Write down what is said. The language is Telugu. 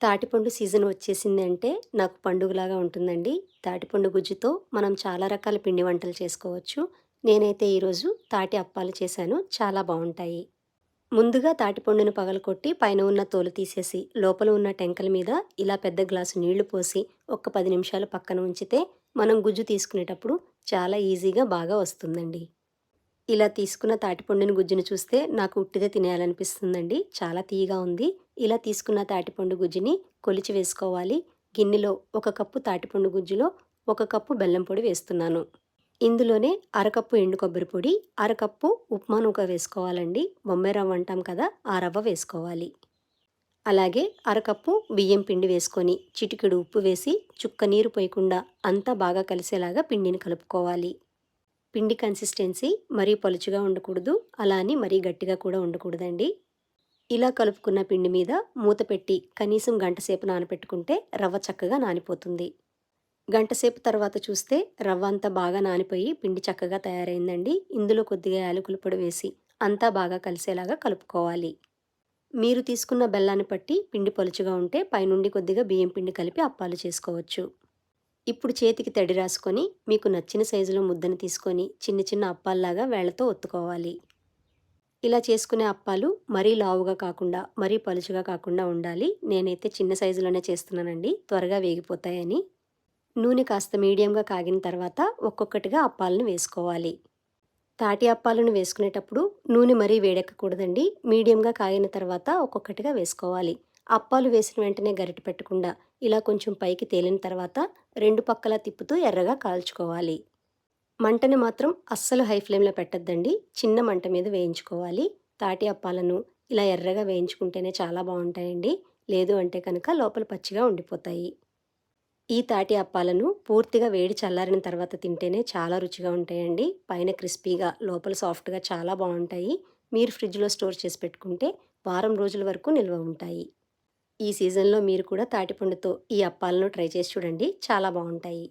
తాటిపండు సీజన్ వచ్చేసింది అంటే నాకు పండుగలాగా ఉంటుందండి. తాటిపండు గుజ్జుతో మనం చాలా రకాల పిండి వంటలు చేసుకోవచ్చు. నేనైతే ఈరోజు తాటి అప్పాలు చేశాను. చాలా బాగుంటాయి. ముందుగా తాటిపండును పగలకొట్టి పైన ఉన్న తోలు తీసేసి లోపల ఉన్న టెంకల మీద ఇలా పెద్ద గ్లాసు నీళ్ళు పోసి ఒక్క పది నిమిషాలు పక్కన ఉంచితే మనం గుజ్జు తీసుకునేటప్పుడు చాలా ఈజీగా బాగా వస్తుందండి. ఇలా తీసుకున్న తాటిపండుని గుజ్జును చూస్తే నాకు ఉట్టిదే తినేయాలనిపిస్తుందండి. చాలా తీయగా ఉంది. ఇలా తీసుకున్న తాటిపండు గుజ్జుని కొలిచి వేసుకోవాలి. గిన్నెలో ఒక కప్పు తాటిపండు గుజ్జులో ఒక కప్పు బెల్లం పొడి వేస్తున్నాను. ఇందులోనే అరకప్పు ఎండు కొబ్బరి పొడి అరకప్పు ఉప్మా నూక వేసుకోవాలండి. బొమ్మే రవ్వ అంటాం కదా ఆ రవ్వ వేసుకోవాలి. అలాగే అరకప్పు బియ్యం పిండి వేసుకొని చిటికెడు ఉప్పు వేసి చుక్క నీరు పోయకుండా అంతా బాగా కలిసేలాగా పిండిని కలుపుకోవాలి. పిండి కన్సిస్టెన్సీ మరీ పలుచుగా ఉండకూడదు అలా అని మరీ గట్టిగా కూడా ఉండకూడదండి. ఇలా కలుపుకున్న పిండి మీద మూత పెట్టి కనీసం గంటసేపు నానపెట్టుకుంటే రవ్వ చక్కగా నానిపోతుంది. గంటసేపు తర్వాత చూస్తే రవ్వ అంతా బాగా నానిపోయి పిండి చక్కగా తయారైందండి. ఇందులో కొద్దిగా యాలకుల పొడి వేసి అంతా బాగా కలిసేలాగా కలుపుకోవాలి. మీరు తీసుకున్న బెల్లాన్ని పట్టి పిండి పలుచుగా ఉంటే పైనుండి కొద్దిగా బియ్యం పిండి కలిపి అప్పాలు చేసుకోవచ్చు. ఇప్పుడు చేతికి తడి రాసుకొని మీకు నచ్చిన సైజులో ముద్దను తీసుకొని చిన్న చిన్న అప్పాల్లాగా వేళ్ళతో ఒత్తుకోవాలి. ఇలా చేసుకునే అప్పాలు మరీ లావుగా కాకుండా మరీ పలుచుగా కాకుండా ఉండాలి. నేనైతే చిన్న సైజులోనే చేస్తున్నానండి. త్వరగా వేగిపోతాయని. నూనె కాస్త మీడియంగా కాగిన తర్వాత ఒక్కొక్కటిగా అప్పాలను వేసుకోవాలి. తాటి అప్పాలను వేసుకునేటప్పుడు నూనె మరీ వేడెక్కకూడదండి. మీడియంగా కాగిన తర్వాత ఒక్కొక్కటిగా వేసుకోవాలి. అప్పాలు వేసిన వెంటనే గరిట పెట్టకుండా ఇలా కొంచెం పైకి తేలిన తర్వాత రెండు పక్కల తిప్పుతూ ఎర్రగా కాల్చుకోవాలి. మంటని మాత్రం అస్సలు హై ఫ్లేమ్లో పెట్టద్దండి. చిన్న మంట మీద వేయించుకోవాలి. తాటి అప్పాలను ఇలా ఎర్రగా వేయించుకుంటేనే చాలా బాగుంటాయండి. లేదు అంటే కనుక లోపల పచ్చిగా ఉండిపోతాయి. ఈ తాటి అప్పాలను పూర్తిగా వేడి చల్లారిన తర్వాత తింటేనే చాలా రుచిగా ఉంటాయండి. పైన క్రిస్పీగా లోపల సాఫ్ట్గా చాలా బాగుంటాయి. మీరు ఫ్రిడ్జ్లో స్టోర్ చేసి పెట్టుకుంటే వారం రోజుల వరకు నిల్వ ఉంటాయి. ఈ సీజన్లో మీరు కూడా తాటిపండుతో ఈ అప్పాలను ట్రై చేసి చూడండి. చాలా బాగుంటాయి.